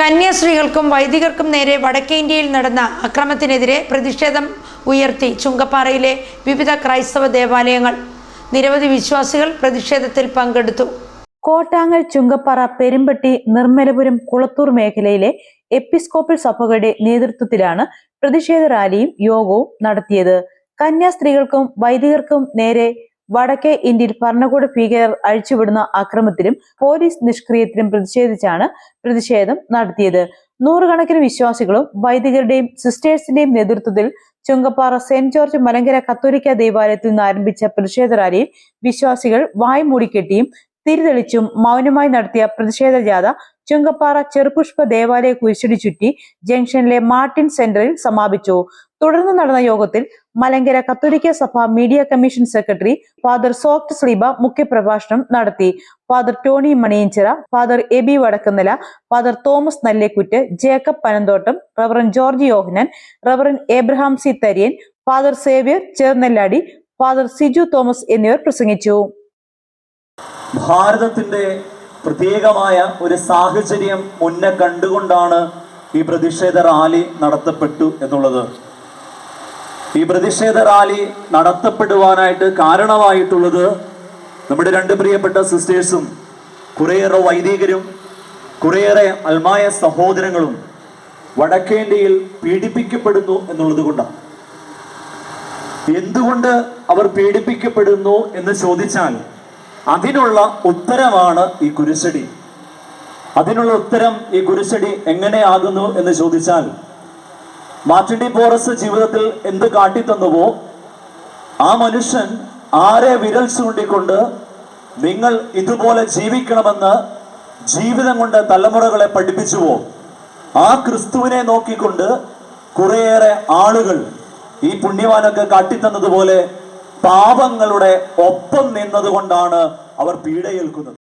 കന്യാസ്ത്രീകൾക്കും വൈദികർക്കും നേരെ വടക്കേ ഇന്ത്യയിൽ നടന്ന അക്രമത്തിനെതിരെ പ്രതിഷേധം ഉയർത്തി ചുങ്കപ്പാറയിലെ വിവിധ ക്രൈസ്തവ ദേവാലയങ്ങൾ. നിരവധി വിശ്വാസികൾ പ്രതിഷേധത്തിൽ പങ്കെടുത്തു. കോട്ടാങ്ങൽ ചുങ്കപ്പാറ പെരുമ്പട്ടി നിർമ്മലപുരം കുളത്തൂർ മേഖലയിലെ എപ്പിസ്കോപ്പൽ സഭകളുടെ നേതൃത്വത്തിലാണ് പ്രതിഷേധ റാലിയും യോഗവും നടത്തിയത്. കന്യാസ്ത്രീകൾക്കും വൈദികർക്കും നേരെ വടക്കേ ഇന്ത്യയിൽ ഭരണകൂട ഭീകരർ അഴിച്ചുവിടുന്ന അക്രമത്തിലും പോലീസ് നിഷ്ക്രിയത്തിലും പ്രതിഷേധിച്ചാണ് പ്രതിഷേധം നടത്തിയത്. നൂറുകണക്കിന് വിശ്വാസികളും വൈദികരുടെയും സിസ്റ്റേഴ്സിന്റെയും നേതൃത്വത്തിൽ ചുങ്കപ്പാറ സെന്റ് ജോർജ് മലങ്കര കത്തോലിക്ക ദേവാലയത്തിൽ നിന്ന് ആരംഭിച്ച പ്രതിഷേധ റാലിയിൽ വിശ്വാസികൾ വായ് മൂടിക്കെട്ടിയും തിരിതെളിച്ചും മൗനമായി നടത്തിയ പ്രതിഷേധ ജാഥ ചുങ്കപ്പാറ ചെറുപുഷ്പ ദേവാലയ കുരിശടി ചുറ്റി ജംഗ്ഷനിലെ മാർട്ടിൻ സെന്ററിൽ സമാപിച്ചു. തുടർന്ന് നടന്ന യോഗത്തിൽ മലങ്കര കത്തോലിക്ക സഭ മീഡിയ കമ്മീഷൻ സെക്രട്ടറി ഫാദർ സോഫ്റ്റ് സ്ലീബ മുഖ്യപ്രഭാഷണം നടത്തി. Father Tony Maniyanchira father Aby Vadakkunnila father Thomas Nallekuttu Jacob Panamthottam reverend George Yohannan reverend Abraham C Tharian father Xavier Chernnelladi father Siju Thomas എന്നിവർ പ്രസംഗിച്ചു. ഭാരതത്തിന്റെ പ്രത്യേകമായ ഒരു സാഹചര്യം മുന്നേ കണ്ടുകൊണ്ടാണ് ഈ പ്രതിഷേധ റാലി നടത്തപ്പെട്ടു എന്നുള്ളത്. ഈ പ്രതിഷേധ റാലി നടത്തപ്പെടുവാനായിട്ട് കാരണമായിട്ടുള്ളത് നമ്മുടെ രണ്ട് പ്രിയപ്പെട്ട സിസ്റ്റേഴ്സും കുറേയേറെ വൈദികരും കുറേയേറെ അൽമായ സഹോദരങ്ങളും വടക്കേന്ത്യയിൽ പീഡിപ്പിക്കപ്പെടുന്നു എന്നുള്ളത് കൊണ്ടാണ്. എന്തുകൊണ്ട് അവർ പീഡിപ്പിക്കപ്പെടുന്നു എന്ന് ചോദിച്ചാൽ അതിനുള്ള ഉത്തരമാണ് ഈ കുരിശടി അതിനുള്ള ഉത്തരം ഈ കുരിശടി എങ്ങനെയാകുന്നു എന്ന് ചോദിച്ചാൽ മാർട്ടിൻ ഡി പോറസ് ജീവിതത്തിൽ എന്ത് കാട്ടിത്തന്നുവോ ആ മനുഷ്യൻ ആരെ വിരൽ ചൂണ്ടിക്കൊണ്ട് നിങ്ങൾ ഇതുപോലെ ജീവിക്കണമെന്ന് ജീവിതം കൊണ്ട് തലമുറകളെ പഠിപ്പിച്ചുവോ ആ ക്രിസ്തുവിനെ നോക്കിക്കൊണ്ട് കുറേയേറെ ആളുകൾ ഈ പുണ്യവാനൊക്കെ കാട്ടിത്തന്നതുപോലെ പാപങ്ങളുടെ ഒപ്പം നിന്നതുകൊണ്ടാണ് അവർ പീഡയേൽക്കുന്നത്.